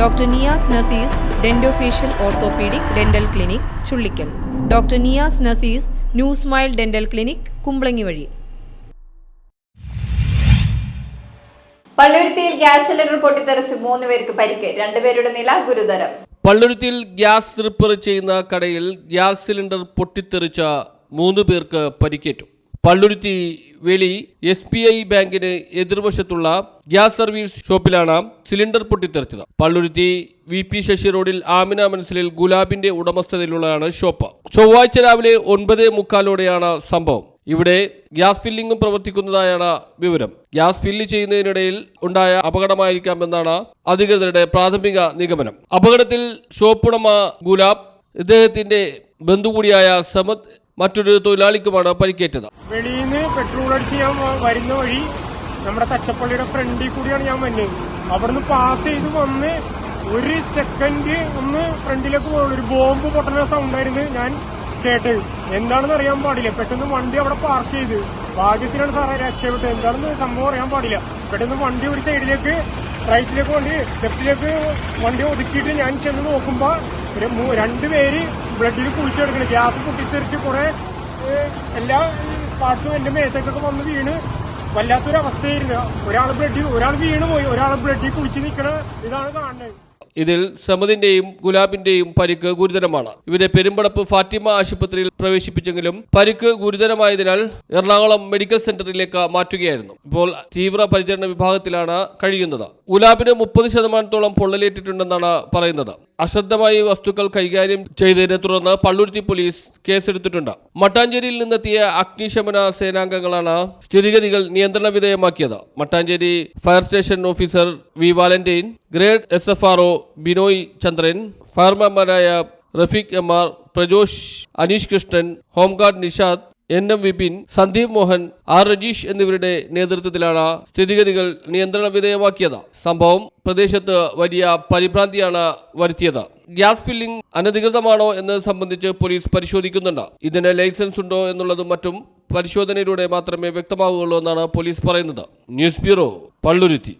Doctor Niyas Nasees dentofacial orthopedic dental clinic Chullickal. Doctor Niyas Nasees new smile dental clinic Kumbalangi വഴി. പള്ളുരുത്തിയിൽ gas cylinder പൊട്ടിത്തെറിച്ച് മൂന്ന് പേർക്ക് പരിക്ക് രണ്ടുപേരുടെ നില ഗുരുതരം. പള്ളുരുത്തിയിൽ ഗ്യാസ് റിപ്പയർ ചെയ്യുന്ന കടയിൽ ഗ്യാസ് സിലിണ്ടർ പൊട്ടിത്തെറിച്ച മൂന്ന് പേർക്ക് പരിക്കേറ്റു. പള്ളുരുത്തി വെളി എസ് ബി ഐ ബാങ്കിന് എതിർവശത്തുള്ള ഗ്യാസ് സർവീസ് ഷോപ്പിലാണ് സിലിണ്ടർ പൊട്ടിത്തെറിച്ചത്. പള്ളുരുത്തി വി പി ശശി റോഡിൽ ആമിന മനസ്സിലിൽ ഗുലാബിന്റെ ഉടമസ്ഥതയിലുള്ളതാണ് ഷോപ്പ്. ചൊവ്വാഴ്ച രാവിലെ ഒൻപത് മുക്കാലോടെയാണ് സംഭവം. ഇവിടെ ഗ്യാസ് ഫില്ലിംഗും പ്രവർത്തിക്കുന്നതായാണ് വിവരം. ഗ്യാസ് ഫില്ല് ചെയ്യുന്നതിനിടയിൽ ഉണ്ടായ അപകടമായിരിക്കാമെന്നാണ് അധികൃതരുടെ പ്രാഥമിക നിഗമനം. അപകടത്തിൽ ഷോപ്പുടമ ഗുലാബ് ഇദ്ദേഹത്തിന്റെ ബന്ധു കൂടിയായ സമദ് മറ്റൊരു തൊഴിലാളിക്കുമാണ് പരിക്കേറ്റത്. വെളിയിൽ നിന്ന് പെട്രോൾ അടിച്ച് ഞാൻ വരുന്ന വഴി നമ്മുടെ തച്ചപ്പള്ളിയുടെ ഫ്രണ്ടിൽ കൂടിയാണ് ഞാൻ വന്നത് അവിടുന്ന് പാസ് ചെയ്ത് വന്ന് ഒരു സെക്കൻഡ് ഒന്ന് ഫ്രണ്ടിലേക്ക് പോകുന്നു ഒരു ബോംബ് പൊട്ടുന്ന സൗണ്ടായിരുന്നു ഞാൻ കേട്ടത്. എന്താണെന്ന് അറിയാൻ പാടില്ല. പെട്ടെന്ന് വണ്ടി അവിടെ പാർക്ക് ചെയ്ത്. ഭാഗ്യത്തിനാണ് സാറേ രക്ഷപ്പെട്ടത്. എന്താണെന്ന് സംഭവം അറിയാൻ പാടില്ല. പെട്ടെന്ന് വണ്ടി ഒരു സൈഡിലേക്ക് റൈറ്റിലേക്ക് വണ്ടി ലെഫ്റ്റിലേക്ക് വണ്ടി ഒതുക്കിയിട്ട് ഞാൻ ചെന്ന് നോക്കുമ്പോൾ ഒരു രണ്ടുപേര് രണ്ട് പേര് ബ്ലഡിൽ കുളിച്ചെടുക്കണം ഗ്യാസ് പൊട്ടിത്തെറിച്ച് കുറെ എല്ലാ സ്പാർട്സും എന്റെ മേത്തേക്കൊക്കെ വന്ന് വീണ്. വല്ലാത്തൊരു അവസ്ഥയായിരുന്നു. ഒരാൾ ബ്ലഡിൽ ഒരാൾ വീണ് പോയി. ഒരാൾ ബ്ലഡിൽ കുഴിച്ച് നിൽക്കണ ഇതാണ് കാണുന്നത് ഇതിൽ സമദിന്റെയും ഗുലാബിന്റെയും പരിക്ക് ഗുരുതരമാണ്. ഇവരെ പെരുമ്പടപ്പ് ഫാത്തിമ ആശുപത്രിയിൽ പ്രവേശിപ്പിച്ചെങ്കിലും പരിക്ക് ഗുരുതരമായതിനാൽ എറണാകുളം മെഡിക്കൽ സെന്ററിലേക്ക് മാറ്റുകയായിരുന്നു. ഇപ്പോൾ തീവ്ര പരിചരണ വിഭാഗത്തിലാണ് കഴിയുന്നത്. ഗുലാബിന് മുപ്പത് ശതമാനത്തോളം പൊള്ളലേറ്റിട്ടുണ്ടെന്നാണ് പറയുന്നത്. അശ്രദ്ധമായി വസ്തുക്കൾ കൈകാര്യം ചെയ്തതിനെ തുടർന്ന് പള്ളുരുത്തി പോലീസ് കേസെടുത്തിട്ടുണ്ട്. മട്ടാഞ്ചേരിയിൽ നിന്നെത്തിയ അഗ്നിശമന സേനാംഗങ്ങളാണ് സ്ഥിതിഗതികൾ നിയന്ത്രണ വിധേയമാക്കിയത്. Mattancherry fire station officer V Valentine grade S F R Binoy Chandran ഫയർമാൻമാരായ Rafeeq M R Prajosh Aneesh Krishnan home guard Nishad N M Vipin Sandeep Mohan R Rajeesh എന്നിവരുടെ നേതൃത്വത്തിലാണ് സ്ഥിതിഗതികൾ നിയന്ത്രണ വിധേയമാക്കിയത്. സംഭവം പ്രദേശത്ത് വലിയ പരിഭ്രാന്തിയാണ് വരുത്തിയത്. ഗ്യാസ് ഫില്ലിംഗ് അനധികൃതമാണോ എന്നത് സംബന്ധിച്ച് പോലീസ് പരിശോധിക്കുന്നുണ്ട്. ഇതിന് ലൈസൻസ് ഉണ്ടോ എന്നുള്ളതും മറ്റും പരിശോധനയിലൂടെ മാത്രമേ വ്യക്തമാവുകയുള്ളൂ എന്നാണ് പോലീസ് പറയുന്നത്. News bureau Palluruthy.